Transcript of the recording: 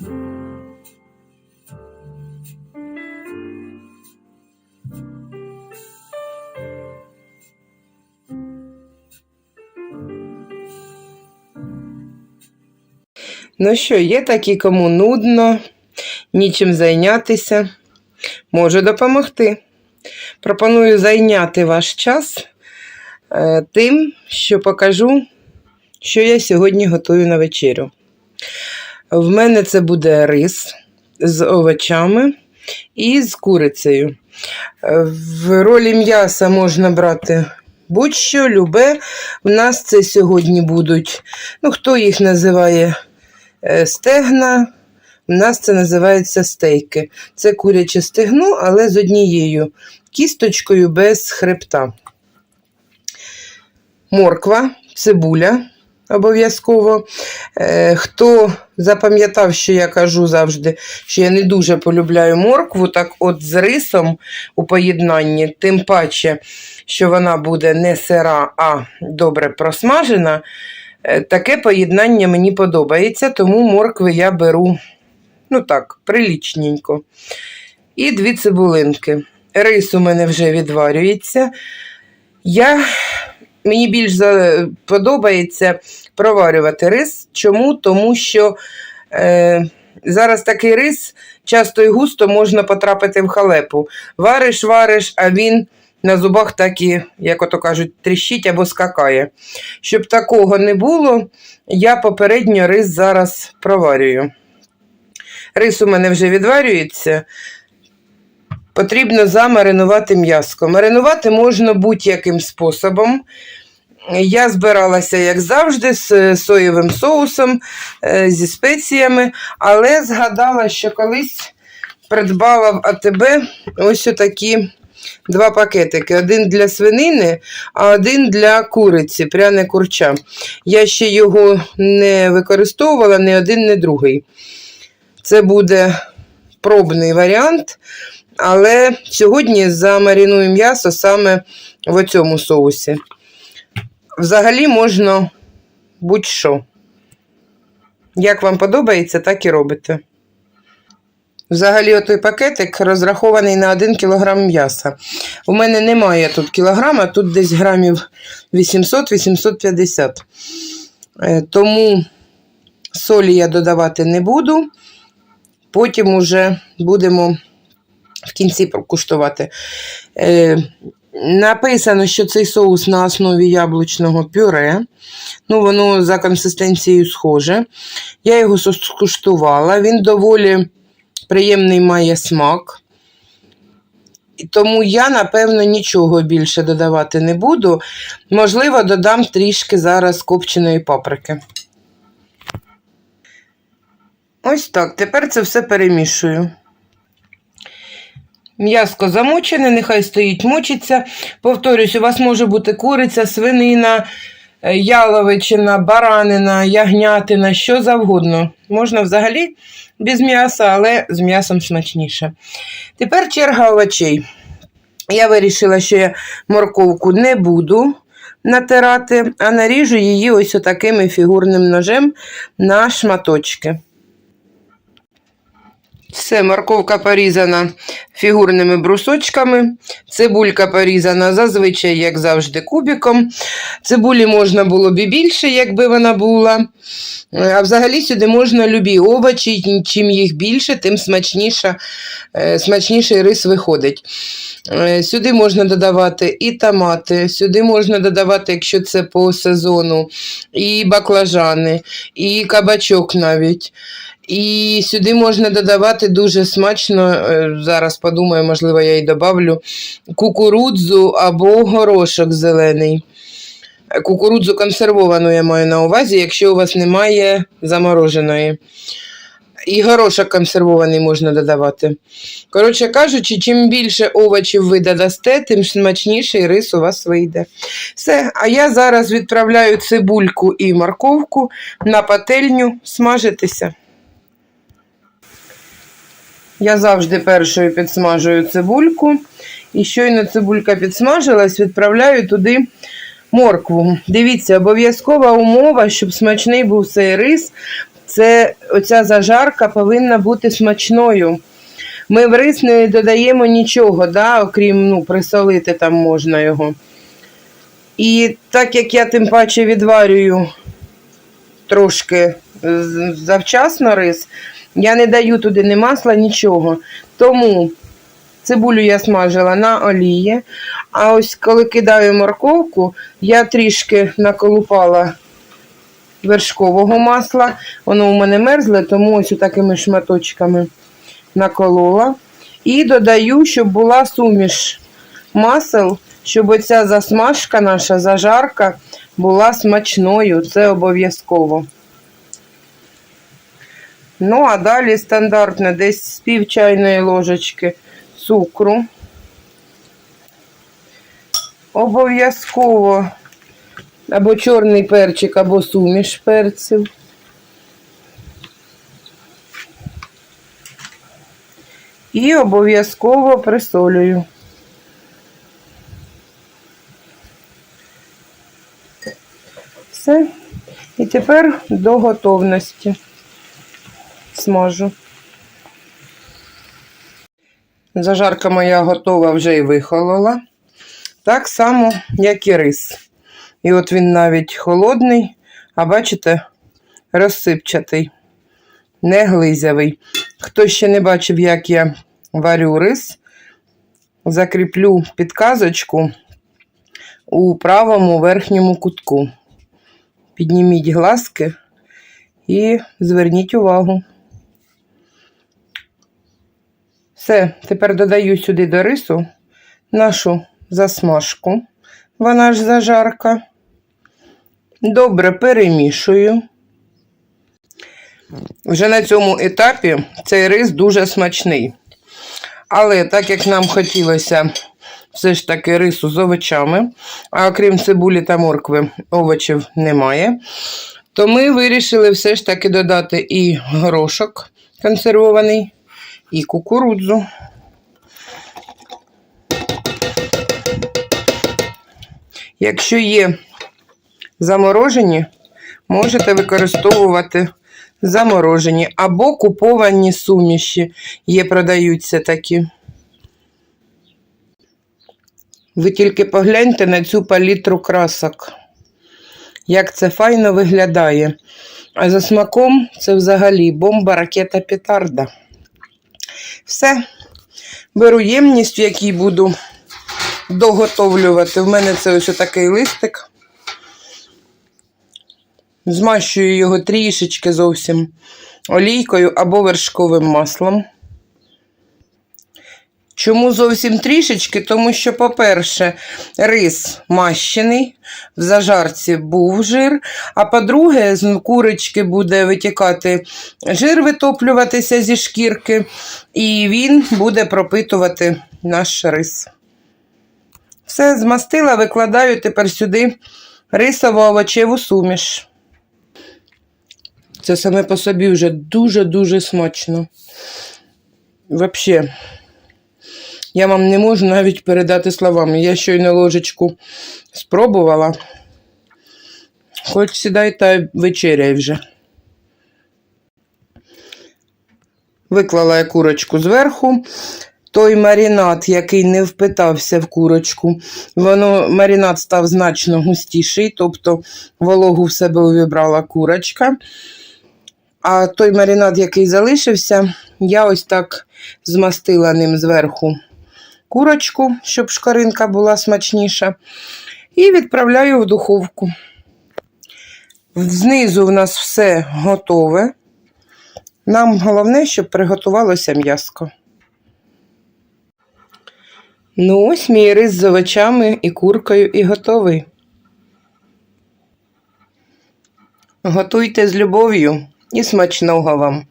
Ну що, є такі, кому нудно, нічим зайнятися. Можу допомогти. Пропоную зайняти ваш час е, тим, що покажу, що я сьогодні готую на вечерю. В мене це буде рис з овочами і з курицею. В ролі м'яса можна брати будь-що, любе. У нас це сьогодні будуть, ну, хто їх називає е, стегна. У нас це називається стейки. Це куряче стегно, але з однією кісточкою без хребта. Морква, цибуля обов'язково. Е, Хто запам'ятав, що я кажу завжди, що я не дуже полюбляю моркву, так от з рисом у поєднанні, тим паче, що вона буде не сира, а добре просмажена. Е, Таке поєднання мені подобається, тому моркви я беру, ну так, прилічненько. І дві цибулинки. Рис у мене вже відварюється. Я, мені більш подобається проварювати рис. Чому? Тому що е, зараз такий рис часто і густо можна потрапити в халепу. Вариш, вариш, а він на зубах так і, як ото кажуть, тріщить або скакає. Щоб такого не було, я попередньо рис зараз проварюю. Рис у мене вже відварюється. Потрібно замаринувати м'яско. Маринувати можна будь-яким способом. Я збиралася, як завжди, з соєвим соусом, е, зі спеціями, але згадала, що колись придбала в АТБ ось такі два пакетики: один для свинини, а один для куриці, пряне курча. Я ще його не використовувала ні один, ні другий. Це буде пробний варіант. Але сьогодні замариную м'ясо саме в цьому соусі. Взагалі можна будь-що. Як вам подобається, так і робите. Взагалі, отой пакетик розрахований на 1 кг м'яса. У мене немає тут кілограма, тут десь грамів 800-850. Е, Тому солі я додавати не буду. Потім уже будемо в кінці куштувати. Написано, що цей соус на основі яблучного пюре. Ну, воно за консистенцією схоже. Я його скуштувала. Він доволі приємний має смак. Тому я, напевно, нічого більше додавати не буду. Можливо, додам трішки зараз копченої паприки. Ось так. Тепер це все перемішую. М'яско замочене, нехай стоїть, мочиться. Повторюсь, у вас може бути куриця, свинина, е, яловичина, баранина, ягнятина, що завгодно. Можна взагалі без м'яса, але з м'ясом смачніше. Тепер черга овочей. Я вирішила, що я морковку не буду натирати, а наріжу її ось таким фігурним ножем на шматочки. Все, морковка порізана фігурними брусочками, цибулька порізана зазвичай, як завжди, кубиком. Цибулі можна було б і більше, якби вона була. Е, А взагалі сюди можна любі овочі, чим їх більше, тим смачніша, е, смачніший рис виходить. Е, Сюди можна додавати і томати, сюди можна додавати, якщо це по сезону, і баклажани, і кабачок навіть. І сюди можна додавати дуже смачно, е, зараз подумаю, можливо, я й добавлю кукурудзу або горошок зелений. Е, Кукурудзу консервовану я маю на увазі, якщо у вас немає замороженої. І горошок консервований можна додавати. Коротше кажучи, чим більше овочів ви додасте, тим смачніший рис у вас вийде. Все, а я зараз відправляю цибульку і морковку на пательню смажитися. Я завжди першою підсмажую цибульку. І щойно цибулька підсмажилась, відправляю туди моркву. Дивіться, обов'язкова умова, щоб смачний був цей рис. Це оця зажарка повинна бути смачною. Ми в рис не додаємо нічого, да, окрім ну, присолити там можна його. І так як я тим паче відварюю трошки завчасно рис, я не даю туди ні масла, нічого. Тому цибулю я смажила на олії. А ось коли кидаю морковку, я трішки наколупала вершкового масла. Воно у мене мерзле, тому ось такими шматочками наколола. І додаю, щоб була суміш масел, щоб оця засмажка наша зажарка була смачною. Це обов'язково. Ну, а далі стандартно десь з пів чайної ложечки цукру. Обов'язково або чорний перчик, або суміш перців. І обов'язково присолюю. Все. І тепер до готовності смажу. Зажарка моя готова вже і вихолола. Так само, як і рис. І от він навіть холодний, а бачите, розсипчатий, не глизявий. Хто ще не бачив, як я варю рис, закріплю підказочку у правому верхньому кутку. Підніміть глазки і зверніть увагу. Все, тепер додаю сюди до рису нашу засмажку. Вона ж зажарка. Добре перемішую. Вже на цьому етапі цей рис дуже смачний. Але так як нам хотілося все ж таки рису з овочами, а окрім цибулі та моркви, овочів немає, то ми вирішили все ж таки додати і горошок консервований, і кукурудзу. Якщо є заморожені, можете використовувати заморожені або куповані суміші. Є, продаються такі. Ви тільки погляньте на цю палітру красок. Як це файно виглядає. А за смаком це взагалі бомба, ракета, петарда. Все. Беру ємність, в якій буду доготовлювати. В мене це ось такий листик. Змащую його трішечки зовсім олійкою або вершковим маслом. Чому зовсім трішечки? Тому що, по-перше, рис мащений, в зажарці був жир, а по-друге, з курочки буде витікати жир, витоплюватися зі шкірки, і він буде пропитувати наш рис. Все, змастила, викладаю тепер сюди рисово-овочеву суміш. Це саме по собі вже дуже-дуже смачно. Взагалі, я вам не можу навіть передати словами. Я щойно ложечку спробувала. Хоч сідай та вечеряй вже. Виклала я курочку зверху. Той маринад, який не впитався в курочку, воно маринад став значно густіший, тобто вологу в себе увібрала курочка. А той маринад, який залишився, я ось так змастила ним зверху курочку, щоб шкаринка була смачніша. І відправляю в духовку. Знизу в нас все готове. Нам головне, щоб приготувалося м'яско. Ну, ось мій рис з овочами і куркою і готовий. Готуйте з любов'ю і смачного вам.